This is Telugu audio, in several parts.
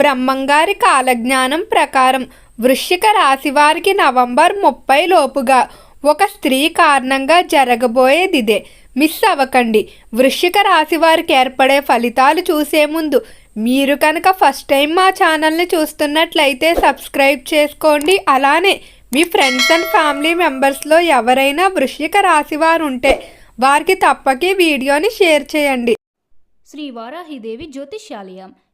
బ్రహ్మంగారి కాలజ్ఞానం ప్రకారం వృశ్చిక రాశి వారికి నవంబర్ ముప్పై లోపుగా ఒక స్త్రీ కారణంగా జరగబోయేది ఇదే మిస్ అవ్వకండి. వృశ్చిక రాశి వారికి ఏర్పడే ఫలితాలు చూసే ముందు మీరు కనుక ఫస్ట్ టైం మా ఛానల్ని చూస్తున్నట్లయితే సబ్స్క్రైబ్ చేసుకోండి. అలానే మీ ఫ్రెండ్స్ అండ్ ఫ్యామిలీ మెంబర్స్లో ఎవరైనా వృశ్చిక రాశి వారు ఉంటే వారికి తప్పకి వీడియోని షేర్ చేయండి. శ్రీ వారాహిదేవి జ్యోతిష్యాలయం.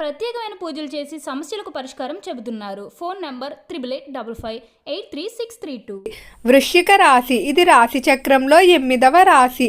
ప్రత్యేకమైన పూజలు చేసి సమస్యలకు పరిష్కారం చెబుతున్నారు. Phone number triple eight double five eight three six three two. వృశ్చిక రాశి ఇది రాశి చక్రంలో ఎనిమిదవ రాశి.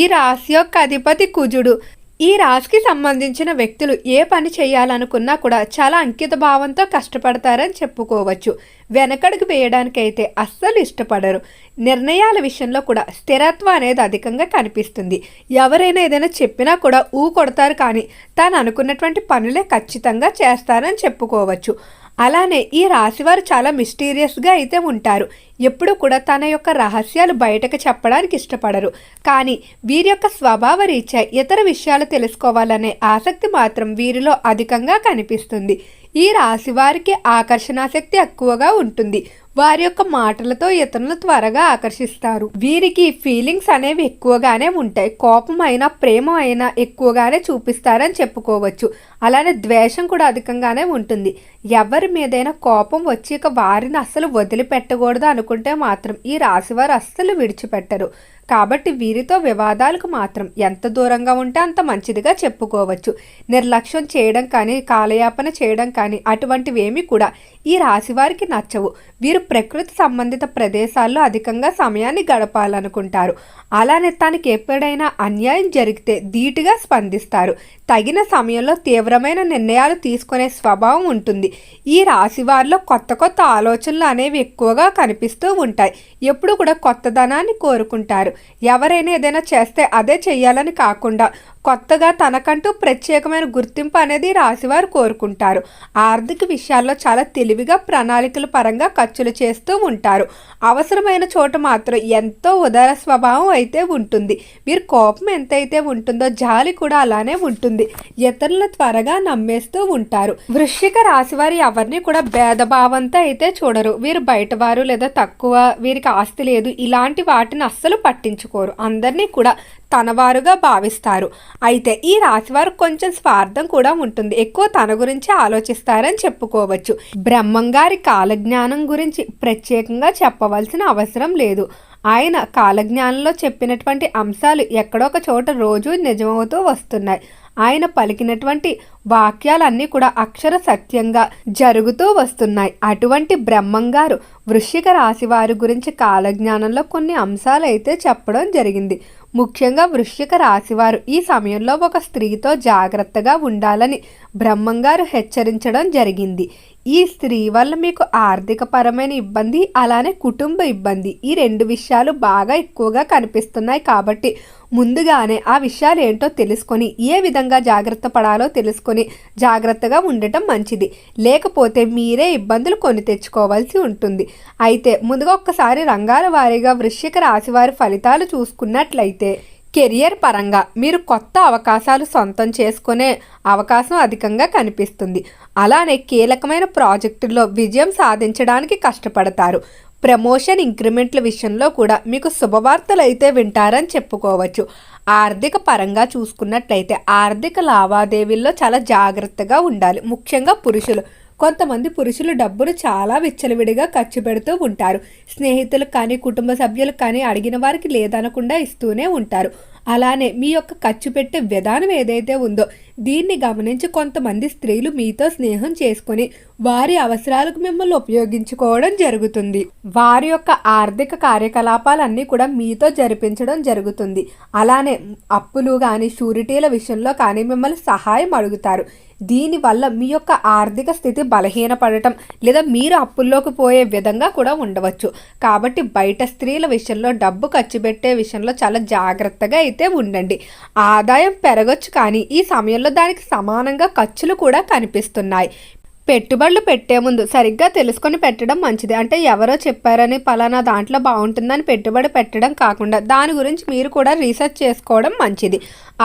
ఈ రాశి యొక్క అధిపతి కుజుడు. ఈ రాశికి సంబంధించిన వ్యక్తులు ఏ పని చేయాలనుకున్నా కూడా చాలా అంకిత భావంతో కష్టపడతారని చెప్పుకోవచ్చు. వెనకడుగు వేయడానికైతే అస్సలు ఇష్టపడరు. నిర్ణయాల విషయంలో కూడా స్థిరత్వం అనేది అధికంగా కనిపిస్తుంది. ఎవరైనా ఏదైనా చెప్పినా కూడా ఊ కొడతారు కానీ తాను అనుకున్నటువంటి పనులే ఖచ్చితంగా చేస్తారని చెప్పుకోవచ్చు. అలానే ఈ రాశివారు చాలా మిస్టీరియస్గా అయితే ఉంటారు. ఎప్పుడు కూడా తన యొక్క రహస్యాలు బయటకు చెప్పడానికి ఇష్టపడరు. కానీ వీరి యొక్క స్వభావ రీత్యా ఇతర విషయాలు తెలుసుకోవాలనే ఆసక్తి మాత్రం వీరిలో అధికంగా కనిపిస్తుంది. ఈ రాశి వారికి ఆకర్షణాశక్తి ఎక్కువగా ఉంటుంది. వారి యొక్క మాటలతో ఇతరులను త్వరగా ఆకర్షిస్తారు. వీరికి ఫీలింగ్స్ అనేవి ఎక్కువగానే ఉంటాయి. కోపం అయినా ప్రేమ అయినా ఎక్కువగానే చూపిస్తారని చెప్పుకోవచ్చు. అలానే ద్వేషం కూడా అధికంగానే ఉంటుంది. ఎవరి మీదైనా కోపం వచ్చి ఇక వారిని అస్సలు వదిలిపెట్టకూడదు అనుకుంటే మాత్రం ఈ రాశివారు అస్సలు విడిచిపెట్టరు. కాబట్టి వీరితో వివాదాలకు మాత్రం ఎంత దూరంగా ఉంటే అంత మంచిదిగా చెప్పుకోవచ్చు. నిర్లక్ష్యం చేయడం కానీ కాలయాపన చేయడం కానీ అటువంటివి ఏమీ కూడా ఈ రాశి వారికి నచ్చవు. వీరు ప్రకృతి సంబంధిత ప్రదేశాల్లో అధికంగా సమయాన్ని గడపాలనుకుంటారు. అలానే తనకి ఎప్పుడైనా అన్యాయం జరిగితే ధీటుగా స్పందిస్తారు. తగిన సమయంలో తీవ్రమైన నిర్ణయాలు తీసుకునే స్వభావం ఉంటుంది. ఈ రాశి వారిలో కొత్త కొత్త ఆలోచనలు అనేవి ఎక్కువగా కనిపిస్తూ ఉంటాయి. ఎప్పుడు కూడా కొత్తదనాన్ని కోరుకుంటారు. ఎవరైనా ఏదైనా చేస్తే అదే చెయ్యాలని కాకుండా కొత్తగా తనకంటూ ప్రత్యేకమైన గుర్తింపు అనేది రాశివారు కోరుకుంటారు. ఆర్థిక విషయాల్లో చాలా తెలివిగా ప్రణాళికల పరంగా ఖర్చులు చేస్తూ ఉంటారు. అవసరమైన చోట మాత్రం ఎంతో ఉదార స్వభావం అయితే ఉంటుంది. వీరు కోపం ఎంతైతే ఉంటుందో జాలి కూడా అలానే ఉంటుంది. ఇతరులను త్వరగా నమ్మేస్తూ ఉంటారు. వృశ్చిక రాశివారు ఎవరిని కూడా భేదభావంతో అయితే చూడరు. వీరు బయటవారు లేదా తక్కువ వీరికి ఆస్తి లేదు. ఇలాంటి వాటిని అస్సలు పట్టించుకోరు. అందరినీ కూడా తనవారుగా భావిస్తారు. అయితే ఈ రాశివారు కొంచెం స్వార్థం కూడా ఉంటుంది. ఎక్కువ తన గురించి ఆలోచిస్తారని చెప్పుకోవచ్చు. బ్రహ్మంగారి కాలజ్ఞానం గురించి ప్రత్యేకంగా చెప్పవలసిన అవసరం లేదు. ఆయన కాలజ్ఞానంలో చెప్పినటువంటి అంశాలు ఎక్కడొక చోట రోజు నిజమవుతూ వస్తున్నాయి. ఆయన పలికినటువంటి వాక్యాలన్నీ కూడా అక్షర సత్యంగా జరుగుతూ వస్తున్నాయి. అటువంటి బ్రహ్మంగారు వృశ్చిక రాశి వారి గురించి కాలజ్ఞానంలో కొన్ని అంశాలు అయితే చెప్పడం జరిగింది. ముఖ్యంగా వృశ్చిక రాశివారు ఈ సమయంలో ఒక స్త్రీతో జాగ్రత్తగా ఉండాలని బ్రహ్మంగారు హెచ్చరించడం జరిగింది. ఈ స్త్రీ వల్ల మీకు ఆర్థిక పరమైన ఇబ్బంది అలానే కుటుంబ ఇబ్బంది ఈ రెండు విషయాలు బాగా ఎక్కువగా కనిపిస్తున్నాయి కాబట్టి ముందుగానే ఆ విషయాలు ఏంటో తెలుసుకొని ఏ విధంగా జాగ్రత్త పడాలో తెలుసుకొని జాగ్రత్తగా ఉండటం మంచిది. లేకపోతే మీరే ఇబ్బందులు కొని తెచ్చుకోవాల్సి ఉంటుంది. అయితే ముందుగా ఒక్కసారి రంగాల వారీగా వృశ్చిక రాశి వారి ఫలితాలు చూసుకున్నట్లయితే కెరియర్ పరంగా మీరు కొత్త అవకాశాలు సొంతం చేసుకునే అవకాశం అధికంగా కనిపిస్తుంది. అలానే కీలకమైన ప్రాజెక్టుల్లో విజయం సాధించడానికి కష్టపడతారు. ప్రమోషన్ ఇంక్రిమెంట్ల విషయంలో కూడా మీకు శుభవార్తలు అయితే వింటారని చెప్పుకోవచ్చు. ఆర్థిక పరంగా చూసుకున్నట్లయితే ఆర్థిక లావాదేవీల్లో చాలా జాగ్రత్తగా ఉండాలి. ముఖ్యంగా పురుషులు. కొంతమంది పురుషులు డబ్బులు చాలా విచ్చలవిడిగా ఖర్చు పెడుతూ ఉంటారు. స్నేహితులకు కానీ కుటుంబ సభ్యులకు కానీ అడిగిన వారికి లేదనకుండా ఇస్తూనే ఉంటారు. అలానే మీ యొక్క ఖర్చు పెట్టే విధానం ఏదైతే ఉందో దీన్ని గమనించి కొంతమంది స్త్రీలు మీతో స్నేహం చేసుకొని వారి అవసరాలకు మిమ్మల్ని ఉపయోగించుకోవడం జరుగుతుంది. వారి యొక్క ఆర్థిక కార్యకలాపాలన్నీ కూడా మీతో జరిపించడం జరుగుతుంది. అలానే అప్పులు కానీ షూరిటీల విషయంలో కానీ మిమ్మల్ని సహాయం అడుగుతారు. దీనివల్ల మీ యొక్క ఆర్థిక స్థితి బలహీనపడటం లేదా మీరు అప్పుల్లోకి పోయే విధంగా కూడా ఉండవచ్చు. కాబట్టి బయట స్త్రీల విషయంలో డబ్బు ఖర్చు పెట్టే విషయంలో చాలా జాగ్రత్తగా అయితే ఉండండి. ఆదాయం పెరగచ్చు కానీ ఈ సమయంలో దానికి సమానంగా ఖర్చులు కూడా కనిపిస్తున్నాయి. పెట్టుబడులు పెట్టే ముందు సరిగ్గా తెలుసుకొని పెట్టడం మంచిది. అంటే ఎవరో చెప్పారని పలానా దాంట్లో బాగుంటుందని పెట్టుబడి పెట్టడం కాకుండా దాని గురించి మీరు కూడా రీసెర్చ్ చేసుకోవడం మంచిది.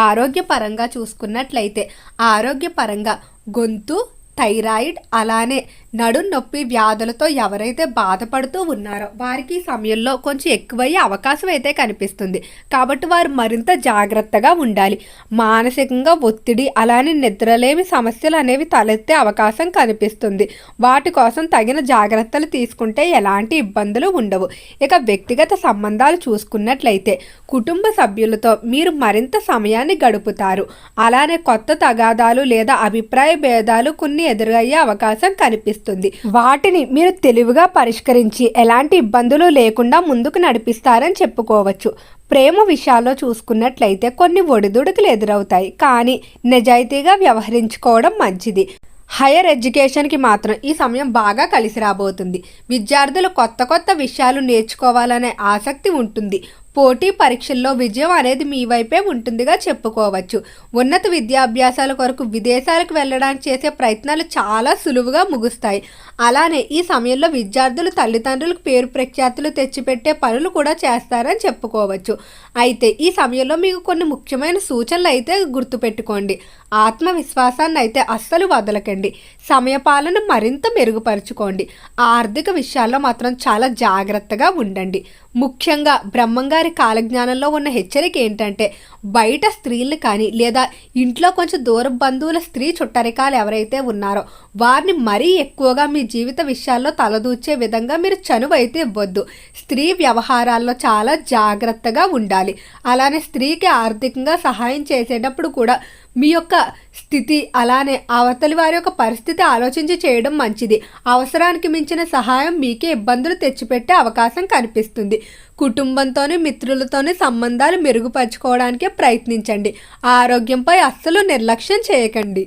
ఆరోగ్యపరంగా చూసుకున్నట్లయితే ఆరోగ్యపరంగా గొంతు థైరాయిడ్ అలానే నడుం నొప్పి వ్యాధులతో ఎవరైతే బాధపడుతూ ఉన్నారో వారికి ఈ సమయంలో కొంచెం ఎక్కువయ్యే అవకాశం అయితే కనిపిస్తుంది. కాబట్టి వారు మరింత జాగ్రత్తగా ఉండాలి. మానసికంగా ఒత్తిడి అలానే నిద్రలేమి సమస్యలు అనేవి తలెత్తే అవకాశం కనిపిస్తుంది. వాటి కోసం తగిన జాగ్రత్తలు తీసుకుంటే ఎలాంటి ఇబ్బందులు ఉండవు. ఇక వ్యక్తిగత సంబంధాలు చూసుకున్నట్లయితే కుటుంబ సభ్యులతో మీరు మరింత సమయాన్ని గడుపుతారు. అలానే కొత్త తగాదాలు లేదా అభిప్రాయ భేదాలు కొన్ని ఎదురయ్యే అవకాశం కనిపిస్తుంది. వాటిని మీరు తెలివిగా పరిష్కరించి ఎలాంటి ఇబ్బందులు లేకుండా ముందుకు నడిపిస్తారని చెప్పుకోవచ్చు. ప్రేమ విషయాల్లో చూసుకున్నట్లయితే కొన్ని ఒడిదుడుకులు ఎదురవుతాయి. కానీ నిజాయితీగా వ్యవహరించుకోవడం మంచిది. హైయర్ ఎడ్యుకేషన్కి మాత్రం ఈ సమయం బాగా కలిసి రాబోతుంది. విద్యార్థులు కొత్త కొత్త విషయాలు నేర్చుకోవాలనే ఆసక్తి ఉంటుంది. పోటీ పరీక్షల్లో విజయం అనేది మీ వైపే ఉంటుందిగా చెప్పుకోవచ్చు. ఉన్నత విద్యాభ్యాసాల కొరకు విదేశాలకు వెళ్ళడానికి చేసే ప్రయత్నాలు చాలా సులువుగా ముగుస్తాయి. అలానే ఈ సమయంలో విద్యార్థులు తల్లిదండ్రులకు పేరు ప్రఖ్యాతులు తెచ్చిపెట్టే పనులు కూడా చేస్తారని చెప్పుకోవచ్చు. అయితే ఈ సమయంలో మీకు కొన్ని ముఖ్యమైన సూచనలు అయితే గుర్తుపెట్టుకోండి. ఆత్మవిశ్వాసాన్ని అయితే అస్సలు వదలకండి. సమయపాలన మరింత మెరుగుపరుచుకోండి. ఆర్థిక విషయాల్లో మాత్రం చాలా జాగ్రత్తగా ఉండండి. ముఖ్యంగా బ్రహ్మంగారి కాలజ్ఞానంలో ఉన్న హెచ్చరిక ఏంటంటే బయట స్త్రీలు కానీ లేదా ఇంట్లో కొంచెం దూర బంధువుల స్త్రీ చుట్టరికాలు ఎవరైతే ఉన్నారో వారిని మరీ ఎక్కువగా మీ జీవిత విషయాల్లో తలదూచే విధంగా మీరు చనువైతే ఇవ్వద్దు. స్త్రీ వ్యవహారాల్లో చాలా జాగ్రత్తగా ఉండాలి. అలానే స్త్రీకి ఆర్థికంగా సహాయం చేసేటప్పుడు కూడా మీ యొక్క స్థితి అలానే అవతలి వారి యొక్క పరిస్థితి ఆలోచించి చేయడం మంచిది. అవసరానికి మించిన సహాయం మీకే ఇబ్బందులు తెచ్చిపెట్టే అవకాశం కనిపిస్తుంది. కుటుంబంతోని మిత్రులతోని సంబంధాలు మెరుగుపరచుకోవడానికే ప్రయత్నించండి. ఆరోగ్యంపై అస్సలు నిర్లక్ష్యం చేయకండి.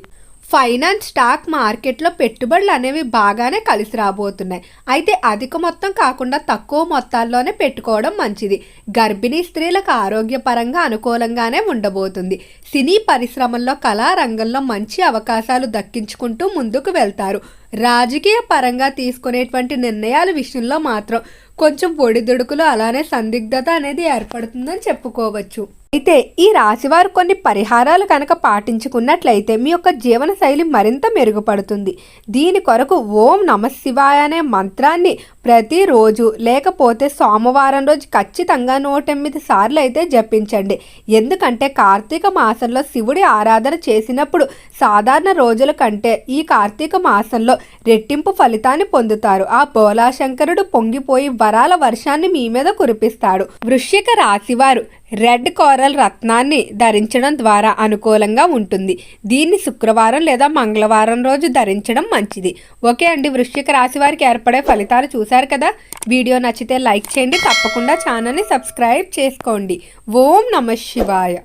ఫైనాన్స్ స్టాక్ మార్కెట్లో పెట్టుబడులు అనేవి బాగానే కలిసి రాబోతున్నాయి. అయితే అధిక మొత్తం కాకుండా తక్కువ మొత్తాల్లోనే పెట్టుకోవడం మంచిది. గర్భిణీ స్త్రీలకు ఆరోగ్యపరంగా అనుకూలంగానే ఉండబోతుంది. సినీ పరిశ్రమల్లో కళారంగంలో మంచి అవకాశాలు దక్కించుకుంటూ ముందుకు వెళ్తారు. రాజకీయ పరంగా తీసుకునేటువంటి నిర్ణయాల విషయంలో మాత్రం కొంచెం ఒడిదుడుకులు అలానే సందిగ్ధత అనేది ఏర్పడుతుందని చెప్పుకోవచ్చు. అయితే ఈ రాశివారు కొన్ని పరిహారాలు కనుక పాటించుకున్నట్లయితే మీ యొక్క జీవన శైలి మరింత మెరుగుపడుతుంది. దీని కొరకు ఓం నమ శివాయ అనే మంత్రాన్ని ప్రతిరోజు లేకపోతే సోమవారం రోజు ఖచ్చితంగా నూట ఎనిమిది సార్లు అయితే జపించండి. ఎందుకంటే కార్తీక మాసంలో శివుడి ఆరాధన చేసినప్పుడు సాధారణ రోజుల కంటే ఈ కార్తీక మాసంలో రెట్టింపు ఫలితాన్ని పొందుతారు. ఆ బోలాశంకరుడు పొంగిపోయి వరాల వర్షాన్ని మీ మీద కురిపిస్తాడు. వృశ్చిక రాశివారు రెడ్ కోరల్ రత్నాన్ని ధరించడం ద్వారా అనుకూలంగా ఉంటుంది. దీన్ని శుక్రవారం లేదా మంగళవారం రోజు ధరించడం మంచిది. ఓకే అండి వృశ్చిక రాశి వారికి ఏర్పడే ఫలితాలు చూశారు కదా? వీడియో నచ్చితే లైక్ చేయండి. తప్పకుండా ఛానల్ని సబ్స్క్రైబ్ చేసుకోండి. ఓం నమ శివాయ.